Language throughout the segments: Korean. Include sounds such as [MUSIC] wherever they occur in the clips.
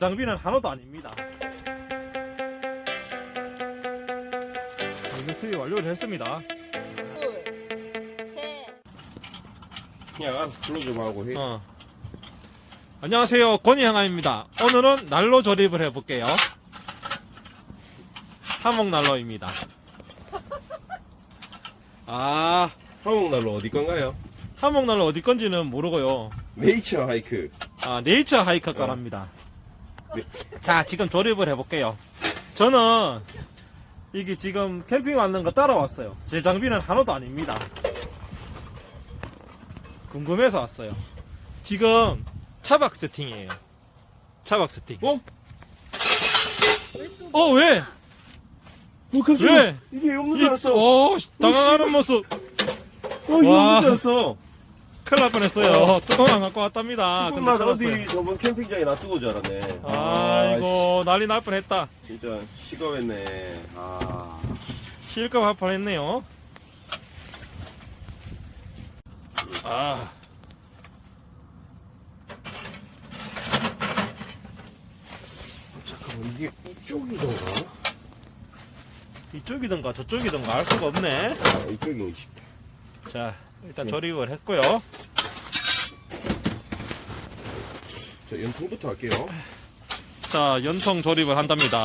장비는 하나도 아닙니다. 이거 수리 완료를 했습니다. 둘, 셋. 그냥 알아서 불러 좀 하고 해. 어. 안녕하세요. 권희향아입니다. 오늘은 난로 조립을 해볼게요. 하목 난로입니다. 아, 화목난로 어디 건가요? 하목 난로 어디 건지는 모르고요. 네이처 하이크. 아, 네이처 하이커 거랍니다. 네. 자, 지금 조립을 해볼게요. 저는 이게 지금 캠핑 왔는 거 따라왔어요. 제 장비는 하나도 아닙니다. 궁금해서 왔어요. 지금 차박 세팅이에요. 차박 세팅. 어? 어, 왜? 뭐 갑자기 왜? 이게 없는 이, 줄 알았어. 어, 당황하는 모습. 어, 이게 와. 없는 줄 알았어. 큰일 날 뻔했어요. 뚜껑 안 갖고 왔답니다. 조금 찾았어요. 어디 저번 캠핑장에 놔두고 줄 알았네. 아이고, 난리 날 뻔했다. 씨, 진짜 식어했네. 아. 실컷 할 뻔했네요. 아. 잠깐만 이게 이쪽이던가? 이쪽이든가 저쪽이든가 알 수가 없네. 아, 이쪽이 싶다. 자, 일단 네. 조립을 했고요. 자 연통부터 할게요. 자, 연통 조립을 한답니다.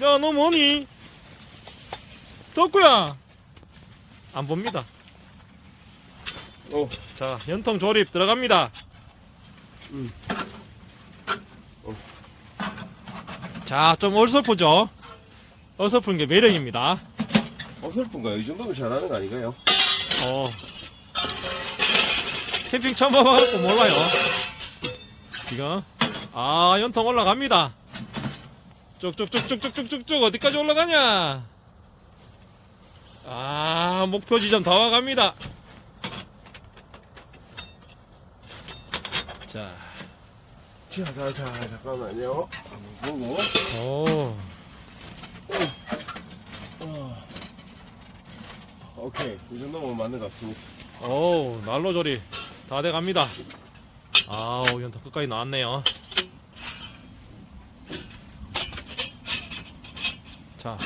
야, 너 뭐니? 덕구야! 안 봅니다. 어. 자, 연통 조립 들어갑니다. 음. 어. 자, 좀 어설프죠? 어설픈 게 매력입니다. 어설픈가요? 이 정도면 잘하는 거 아닌가요? 어. 캠핑 처음 와봐갖고 몰라요. 지금. 아, 연통 올라갑니다. 쭉쭉쭉쭉쭉쭉쭉 어디까지 올라가냐? 아, 목표 지점 다 와갑니다. 자, 자, 자, 자, 잠깐만요. 한번 보고. 오. 오케이. 이 정도면 맞는 것 같습니다. 오, 난로 조립 다 돼갑니다. 아우, 연통 끝까지 나왔네요. 자.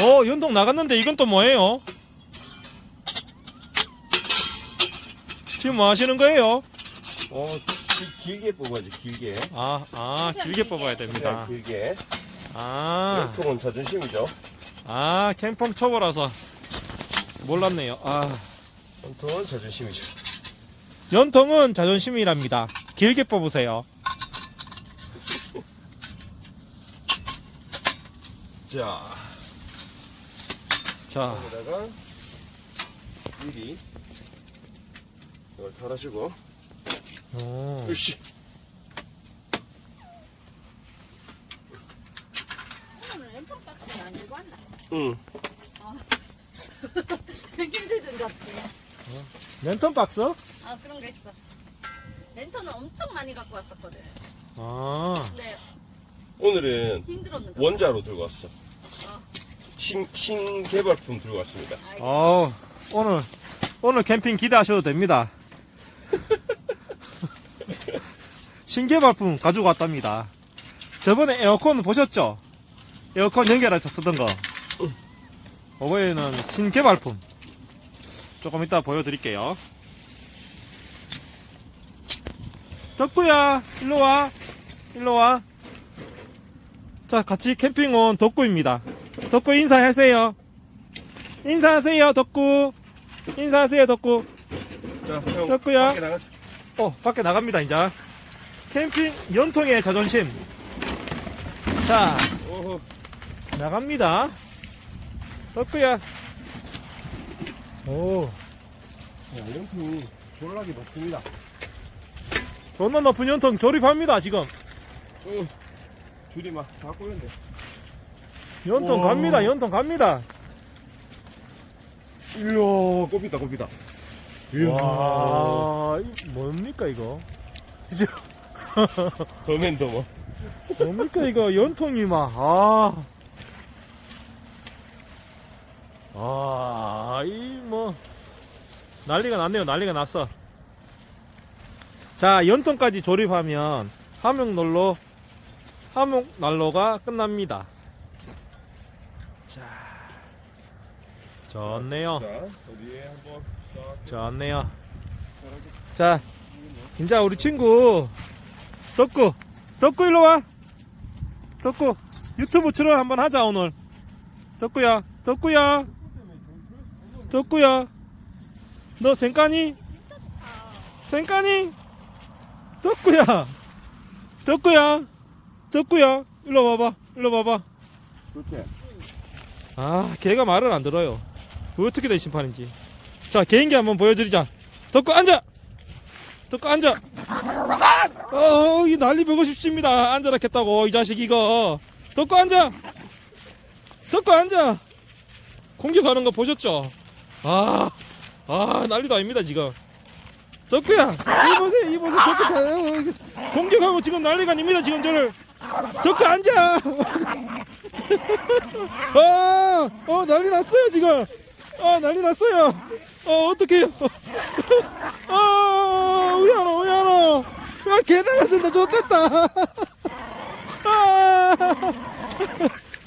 어, 연통 나갔는데 이건 또 뭐예요? 지금 뭐 하시는 거예요? 어, 기- 길게 뽑아야지, 길게. 아, 아, 길게 뽑아야 됩니다. 그냥 길게. 아, 연통은 자존심이죠. 아, 캠핑 초보라서 몰랐네요. 아, 연통은 자존심이죠. 연통은 자존심이랍니다. 길게 뽑으세요. [LAUGHS] 자, 자, 여기다가 미리 이걸 달아주고. 오. 으쌰. 오늘 랜턴 박스 안 들고 왔나? 응. [LAUGHS] 힘들든 같지. 랜턴 박스? 아 그런 거 있어. 랜턴을 엄청 많이 갖고 왔었거든. 아, 근데 오늘은 힘들었는데. 원자로 들고 왔어. 어. 신, 신개발품 들고 왔습니다. 알겠어. 어, 오늘, 오늘 캠핑 기대하셔도 됩니다. [LAUGHS] 신개발품 가지고 왔답니다. 저번에 에어컨 보셨죠? 에어컨 연결해서 쓰던 거. 이번에는 신개발품. 조금 이따 보여드릴게요. 덕구야, 일로 와. 일로 와. 자, 같이 캠핑 온 덕구입니다. 덕구 인사하세요. 인사하세요, 덕구. 인사하세요, 덕구. 자, 형. 덕구야. 밖에 나가자. 어, 밖에 나갑니다, 이제. 캠핑 연통의 자존심. 자, 오호. 나갑니다. 덕구야. 오, 야, 연통이 졸라게 높습니다. 존나 높은 연통 조립합니다, 지금. 응. 줄이 막다 꼬였네. 연통 와. 갑니다, 연통 갑니다. 이야, 꼽히다, 꼽히다. 와, 이 뭡니까, 이거? [LAUGHS] 이제, 더맨 더머. 뭡니까, 이거, 연통이 막, 아. 아, 이, 뭐. 난리가 났네요. 난리가 났어. 자, 연통까지 조립하면 함흥난로, 함흥난로가 끝납니다. 자, 좋네요. 좋네요. 자, 이제 우리 친구 덕구, 덕구 일로 와. 덕구 유튜브 출연 한번 하자 오늘. 덕구야, 덕구야, 덕구야. 너 생까니? 생까니? 덕구야, 덕구야, 덕구야. 일로 와봐, 일로 와봐. 그렇게. 아, 걔가 말을 안 들어요. 그 어떻게 된 심판인지. 자, 개인기 한번 보여드리자. 덕구 앉아! 덕구 앉아! 어, 이 난리 보고 싶습니다. 앉아라 했다고, 이 자식 이거. 덕구 앉아! 덕구 앉아! 공격하는 거 보셨죠? 아, 아, 난리도 아닙니다, 지금. 덕구야! 이 보세요, 이 보세요. 덕구 다, 어, 공격하고 지금 난리가 아닙니다, 지금 저를. 덕구 앉아! 아, [LAUGHS] 어, 난리 났어요, 지금. 아, 난리 났어요. 어, 어떡해요. [LAUGHS] 아, 우야노, 우야노. 아, 개 달라진다, 좋됐다. [LAUGHS] 아,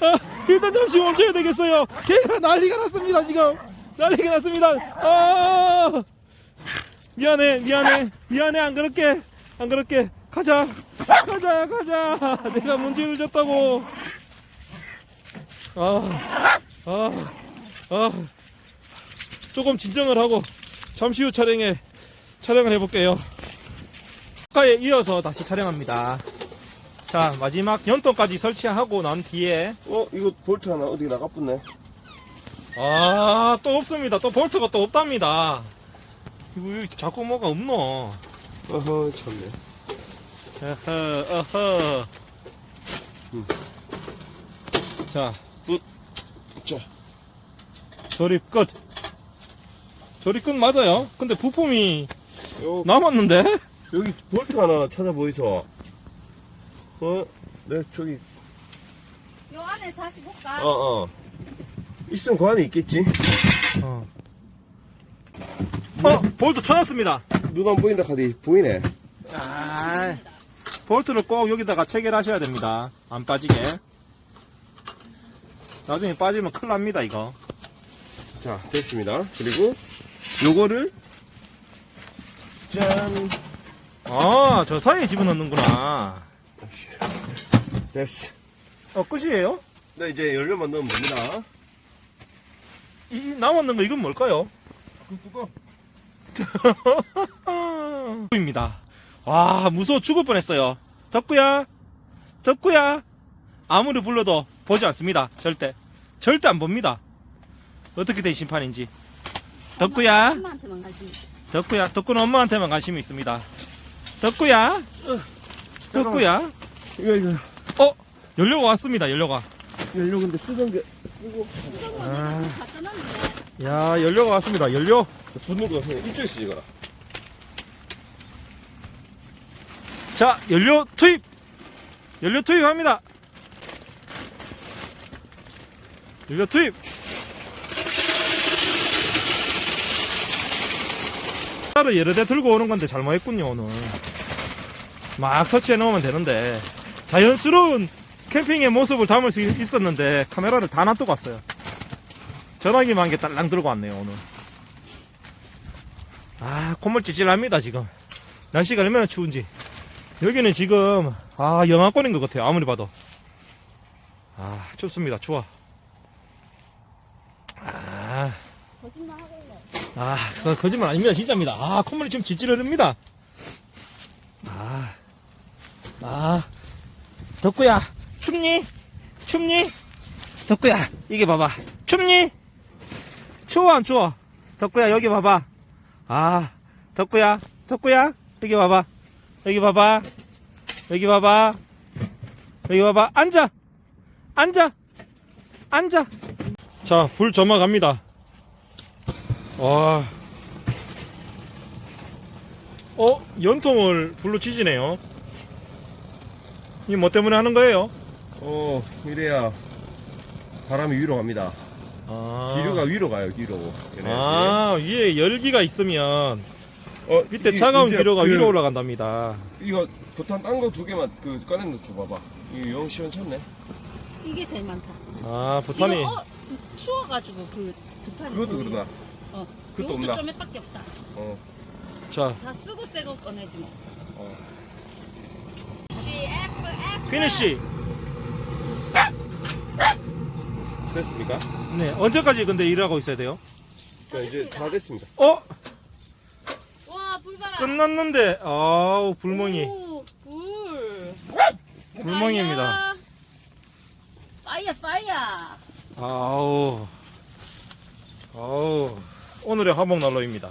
아, 일단 잠시 멈춰야 되겠어요. 개가 난리가 났습니다, 지금. 난리가 났습니다. 아, 미안해, 미안해, 미안해, 안 그럴게. 안 그럴게. 가자. 가자, 가자. 내가 문제를 줬다고. 아, 아, 아. 조금 진정을 하고 잠시 후 촬영에 촬영을 해볼게요. 아까에 이어서 다시 촬영합니다. 자, 마지막 연통까지 설치하고 난 뒤에 어, 이거 볼트 하나 어디 나가붙네. 아, 또 없습니다. 또 볼트가 또 없답니다. 이거 왜 자꾸 뭐가 없노? 어허, 참네. 어허, 어허. 음. 자, 자, 조립 끝. 조립 끝 맞아요. 근데 부품이 요, 남았는데? 여기 볼트 하나 찾아보이소. 어, 네, 저기, 요 안에 다시 볼까? 어, 어. 있으면 그 안에 있겠지. 어. 어, 볼트 찾았습니다. 눈 안 보인다 카드 보이네. 아, 볼트를 꼭 여기다가 체결하셔야 됩니다. 안 빠지게. 나중에 빠지면 큰일 납니다, 이거. 자, 됐습니다. 그리고 요거를 짠. 아, 저 사이에 집어넣는구나. 됐어. 어, 끝이에요? 네, 이제 연료만 넣으면 됩니다. 이 남았는 거 이건 뭘까요? 뚜껑. 입니다. 와, 무서워 죽을 뻔했어요. 덕구야, 덕구야. 아무리 불러도 보지 않습니다. 절대. 절대 안 봅니다. 어떻게 된 심판인지. 덕구야. 엄마한테만 관심 있어. 덕구야, 덕구는 엄마한테만 관심이 있습니다. 덕구야, 덕구야. 이거, 이거. 어, 연료가 왔습니다. 연료가. 연료 근데 쓰던 게, 아. 야, 연료가 왔습니다. 연료. 그냥 이쪽에서 찍어라. 자, 연료 투입. 연료 투입합니다. 연료 투입. 차를 여러 대 들고 오는 건데 잘못했군요 오늘. 막 설치해 놓으면 되는데 자연스러운 캠핑의 모습을 담을 수 있- 있었는데 카메라를 다 놔두고 왔어요. 전화기만 한 개 딸랑 들고 왔네요 오늘. 아 콧물 찔찔합니다 지금. 날씨가 얼마나 추운지. 여기는 지금 아 영하권인 것 같아요 아무리 봐도 아 춥습니다 추워 아, 거짓말. 아 거짓말 아닙니다 진짜입니다 아 콧물이 지금 질질 흐릅니다 아, 아 덕구야 춥니 춥니 덕구야 이게 봐봐 춥니 추워 안 추워 덕구야 여기 봐봐 아 덕구야 덕구야 여기 봐봐 여기 봐봐. 여기 봐봐. 여기 봐봐. 앉아. 앉아. 앉아. 자, 불 점화 갑니다. 와. 어, 연통을 불로 치지네요. 이 뭐 때문에 하는 거예요? 어, 이래야 바람이 위로 갑니다. 아. 기류가 위로 가요 위로. 얘네. 아, 위에 열기가 있으면 어, 밑에 이- 차가운 이제 기류가 그- 위로 올라간답니다. 이거 부탄 딴 거 두 개만 그 꺼내 놓쳐 봐봐. 이거 영 시원찮네. 이게 제일 많다. 아, 부산이. 지금 어, 추워가지고 그 부탄이 그것도 거의- 그러나. 어, 그것도 이것도 없나? 좀 몇밖에 없다. 어. 자, 다 쓰고 새거 꺼내지 뭐. 어. 피니쉬. 됐습니까? 네, 언제까지 근데 일하고 있어야 돼요? 자 이제 다 됐습니다. 어? 와, 불 봐라. 끝났는데, 아우, 불멍이. 오, 불. 불멍입니다. 파이어, 파이어. 아우. 아우. 오늘의 화목 난로입니다.